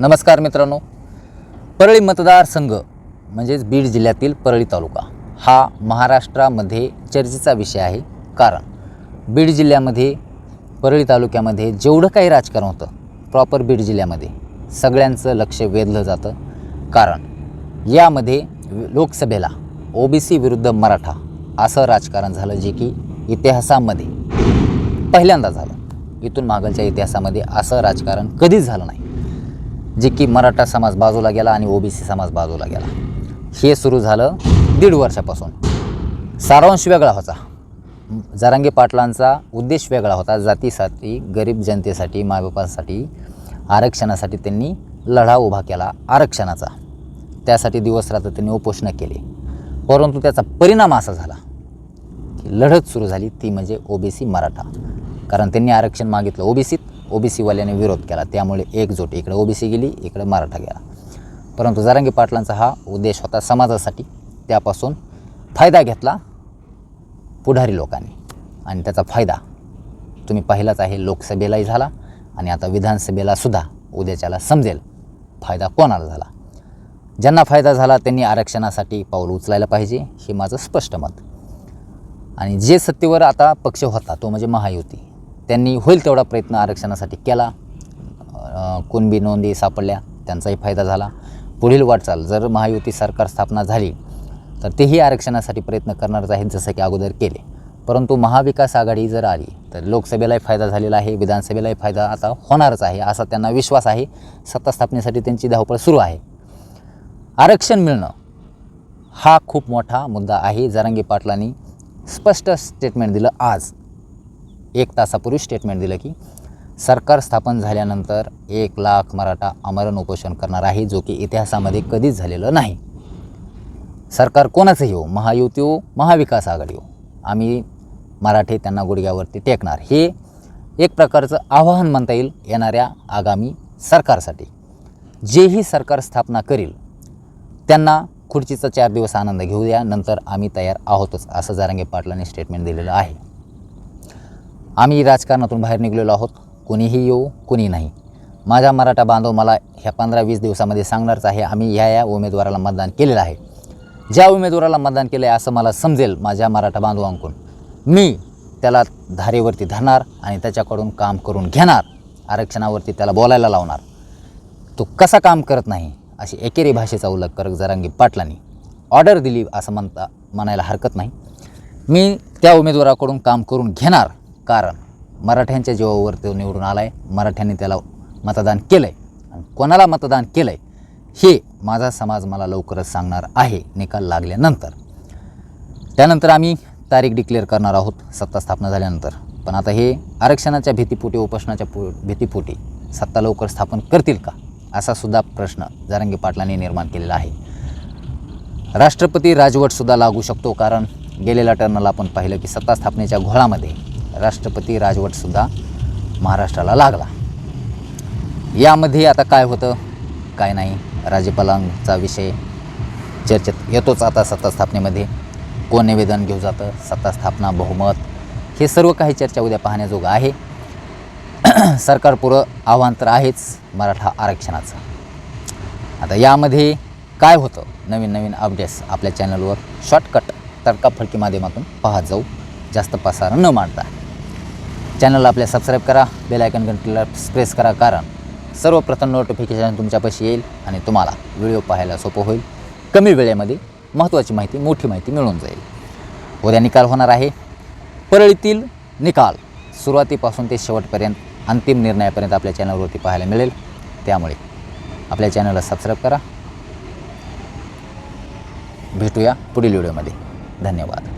नमस्कार मित्रांनो. परळी मतदारसंघ म्हणजेच बीड जिल्ह्यातील परळी तालुका हा महाराष्ट्रामध्ये चर्चेचा विषय आहे. कारण बीड जिल्ह्यामध्ये परळी तालुक्यामध्ये जेवढं काही राजकारण होतं प्रॉपर बीड जिल्ह्यामध्ये सगळ्यांचं लक्ष वेधलं जातं. कारण यामध्ये लोकसभेला ओबीसी विरुद्ध मराठा असं राजकारण झालं जे की इतिहासामध्ये पहिल्यांदा झालं. इथून मागलच्या इतिहासामध्ये असं राजकारण कधीच झालं नाही. जे की मराठा समाज बाजूला गेला आणि ओबीसी समाज बाजूला गेला. हे सुरू झालं दीड वर्षापासून. सारांश वेगळा होता. जरांगे पाटलांचा उद्देश वेगळा होता. जातीसाठी गरीब जनतेसाठी मायबापासाठी आरक्षणासाठी त्यांनी लढा उभा केला आरक्षणाचा. त्यासाठी दिवसरात्र त्यांनी उपोषणं केली. परंतु त्याचा परिणाम असा झाला की लढत सुरू झाली ती म्हणजे ओबीसी मराठा. कारण त्यांनी आरक्षण मागितलं. ओबीसीत ओबीसीवाल्याने विरोध केला. त्यामुळे एकजूट इकडे ओबीसी गेली इकडे मराठा गेला. परंतु जारंगी पाटलांचा हा उद्देश होता समाजासाठी. त्यापासून फायदा घेतला पुढारी लोकांनी. आणि त्याचा फायदा तुम्ही पाहिलाच आहे लोकसभेलाही झाला आणि आता विधानसभेला सुद्धा उद्याच्याला समजेल फायदा कोणाला झाला. ज्यांना फायदा झाला त्यांनी आरक्षणासाठी पाऊल उचलायला पाहिजे हे माझं स्पष्ट मत. आणि जे सत्तेवर आता पक्ष होता तो म्हणजे महायुती. त्यांनी होईल तेवढा प्रयत्न आरक्षणासाठी केला. कुणबी नोंदी सापडल्या त्यांचाही फायदा झाला. पुढील वाटचाल जर महायुती सरकार स्थापना झाली तर तेही आरक्षणासाठी प्रयत्न करणारच आहेत जसं की अगोदर केले. परंतु महाविकास आघाडी जर आली तर लोकसभेलाही फायदा झालेला आहे विधानसभेलाही फायदा आता होणारच आहे असा त्यांना विश्वास आहे. सत्ता स्थापनेसाठी त्यांची धावपळ सुरू आहे. आरक्षण मिळणं हा खूप मोठा मुद्दा आहे जरांगी पाटलांनी स्पष्ट स्टेटमेंट दिलं आज. एक तासापूर्वी स्टेटमेंट दिलं की सरकार स्थापन झाल्यानंतर एक लाख मराठा आमरण उपोषण करणार आहे जो की इतिहासामध्ये कधीच झालेलं नाही. सरकार कोणाचंही हो महायुती हो महाविकास आघाडी हो आम्ही मराठे त्यांना गुडघ्यावरती टेकणार. हे एक प्रकारचं आवाहन म्हणता येईल येणाऱ्या आगामी सरकारसाठी. जेही सरकार स्थापना करील त्यांना खुर्चीचा चार दिवस आनंद घेऊ द्या नंतर आम्ही तयार आहोतच असं जारांगे पाटलांनी स्टेटमेंट दिलेलं आहे. आम्ही राजकारणातून बाहेर निघलेलो आहोत. कुणीही येऊ कुणी नाही. माझा मराठा बांधव मला ह्या पंधरा वीस दिवसामध्ये सांगणारच आहे आम्ही ह्या या उमेदवाराला मतदान केलेलं आहे. ज्या उमेदवाराला मतदान केलं आहे असं मला समजेल माझ्या मराठा बांधवांकडून. मी त्याला धारेवरती धरणार आणि त्याच्याकडून काम करून घेणार. आरक्षणावरती त्याला बोलायला लावणार. तो कसा काम करत नाही अशी एकेरी भाषेचा उल्लेख करत जरांगी पाटलांनी. ऑर्डर दिली असं म्हणता म्हणायला हरकत नाही. मी त्या उमेदवाराकडून काम करून घेणार. कारण मराठ्यांच्या जीवावर तो निवडून आला आहे मराठ्यांनी त्याला मतदान केलं आहे आणि कोणाला मतदान केलं आहे हे माझा समाज मला लवकरच सांगणार आहे निकाल लागल्यानंतर. त्यानंतर आम्ही तारीख डिक्लेअर करणार आहोत. सत्ता स्थापना झाल्यानंतर. पण आता हे आरक्षणाच्या भीतीपोटी उपोषणाच्या पो भीतीपोटी सत्ता लवकर स्थापन करतील का? असा सुद्धा प्रश्न जारंगी पाटलांनी निर्माण केलेला आहे. राष्ट्रपती राजवटसुद्धा लागू शकतो. कारण गेलेल्या टर्नला आपण पाहिलं की सत्ता स्थापनेच्या घोळामध्ये राष्ट्रपती राजवटसुद्धा महाराष्ट्राला लागला. यामध्ये आता काय होतं काय नाही राज्यपालांचा विषय चर्चेत येतोच आता सत्ता स्थापनेमध्ये. कोण निवेदन घेऊ जातं सत्ता स्थापना बहुमत हे सर्व काही चर्चा उद्या पाहण्याजोगं आहे. सरकारपुरं आव्हान तर आहेच मराठा आरक्षणाचं. आता यामध्ये काय होतं नवीन नवीन अपडेट्स आपल्या चॅनलवर शॉर्टकट तडकाफडकी माध्यमातून पाहत जाऊ. जास्त पसारा न मांडता. चॅनलला आपल्या सबस्क्राईब करा बेल आयकन घंटीला प्रेस करा कारण सर्वप्रथम नोटिफिकेशन तुमच्यापाशी येईल आणि तुम्हाला व्हिडिओ पाहायला सोपं होईल. कमी वेळेमध्ये महत्त्वाची माहिती मोठी माहिती मिळून जाईल. उद्या निकाल होणार आहे. परळीतील निकाल सुरुवातीपासून ते शेवटपर्यंत अंतिम निर्णयापर्यंत आपल्या चॅनलवरती पाहायला मिळेल. त्यामुळे आपल्या चॅनलला सबस्क्राईब करा. भेटूया पुढील व्हिडिओमध्ये धन्यवाद.